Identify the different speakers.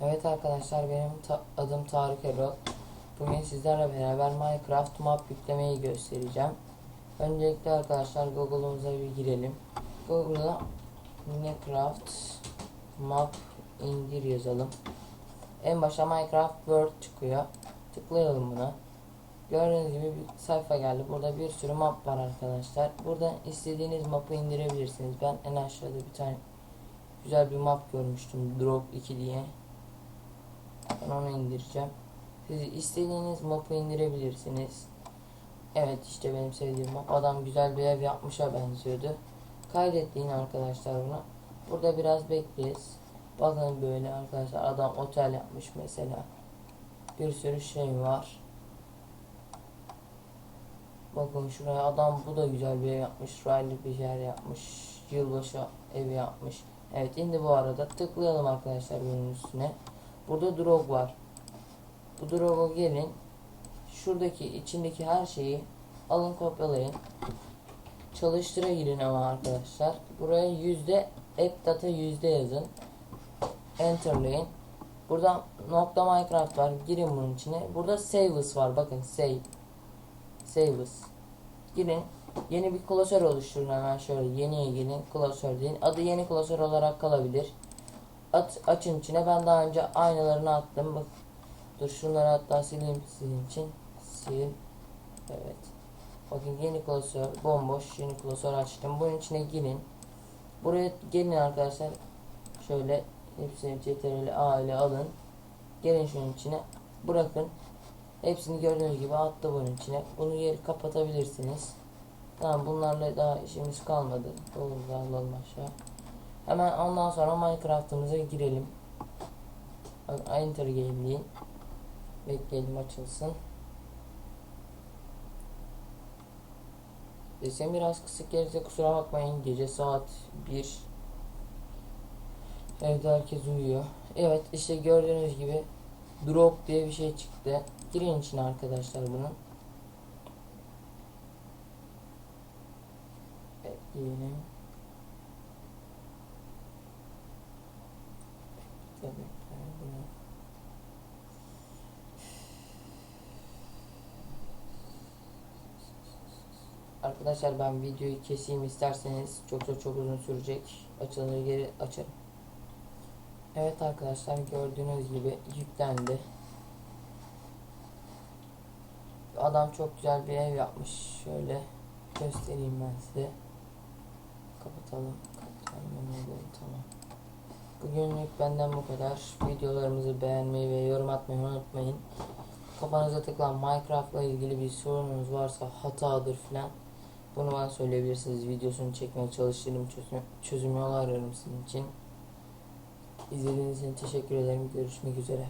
Speaker 1: Evet arkadaşlar benim ta- adım Tarık Erol. Bugün sizlerle beraber Minecraft map yüklemeyi göstereceğim. Öncelikle arkadaşlar Google'umuza bir girelim. Google'a Minecraft map indir yazalım. En başa Minecraft World çıkıyor. Tıklayalım buna. Gördüğünüz gibi bir sayfa geldi. Burada bir sürü map var arkadaşlar. Burada istediğiniz mapı indirebilirsiniz. Ben en aşağıda bir tane güzel bir map görmüştüm. Drop 2 diye. Ben onu indireceğim. Siz istediğiniz mapı indirebilirsiniz. Evet işte benim sevdiğim map. Adam güzel bir ev yapmışa benziyordu. Kaydettiğin arkadaşlar bunu. Burada biraz bekleyeceğiz. Bakın böyle arkadaşlar adam otel yapmış mesela. Bir sürü şey var. Bakın şuraya adam bu da güzel bir ev yapmış. Raylı bir yer yapmış. Yılbaşı evi yapmış. Evet indi bu arada. Tıklayalım arkadaşlar bunun üstüne. Burada drog var. Bu droga gelin. Şuradaki içindeki her şeyi alın kopyalayın. Çalıştıra girin ama arkadaşlar. Buraya yüzde app data yüzde yazın. Enter'layın. Burada nokta Minecraft var. Girin bunun içine. Burada saves var. Bakın save. Saves. Girin. Yeni bir klasör oluşturun hemen şöyle. Yeniye gelin. Klasör deyin. Adı yeni klasör olarak kalabilir. At, açın içine. Ben daha önce aynalarını attım. Bak. Dur şunları hatta sileyim sizin için. Sil. Evet. Bakın yeni klasör. Bomboş yeni klasör açtım. Bunun içine girin. Buraya gelin arkadaşlar. Şöyle hepsini CTRL A ile alın. Gelin şunun içine. Bırakın. Hepsini gördüğünüz gibi attı bunun içine. Bunu yeri kapatabilirsiniz. Tamam bunlarla daha işimiz kalmadı. Doğru da alalım aşağı. Hemen ondan sonra Minecraft'ımıza girelim. Enter Game deyin. Bekleyelim açılsın. Sesim biraz kısık gelirse kusura bakmayın. Gece saat 1. Evde herkes uyuyor. Evet işte gördüğünüz gibi drop diye bir şey çıktı. Girin içine arkadaşlar bunun. Bekleyelim. Bekle, bekle, bunu. Arkadaşlar ben videoyu keseyim isterseniz çok çok çok uzun sürecek. Açılır geri açarım. Evet arkadaşlar gördüğünüz gibi yüklendi. Adam çok güzel bir ev yapmış. Şöyle göstereyim ben size. Kapatalım. Kapatalım. Tamam. Bugünlük benden bu kadar. Videolarımızı beğenmeyi ve yorum atmayı unutmayın. Kafanıza takılan Minecraft'la ilgili bir sorunuz varsa hatadır filan. Bunu bana söyleyebilirsiniz. Videosunu çekmeye çalışırım. Çözüm, çözüm yolu arıyorum sizin için. İzlediğiniz için teşekkür ederim. Görüşmek üzere.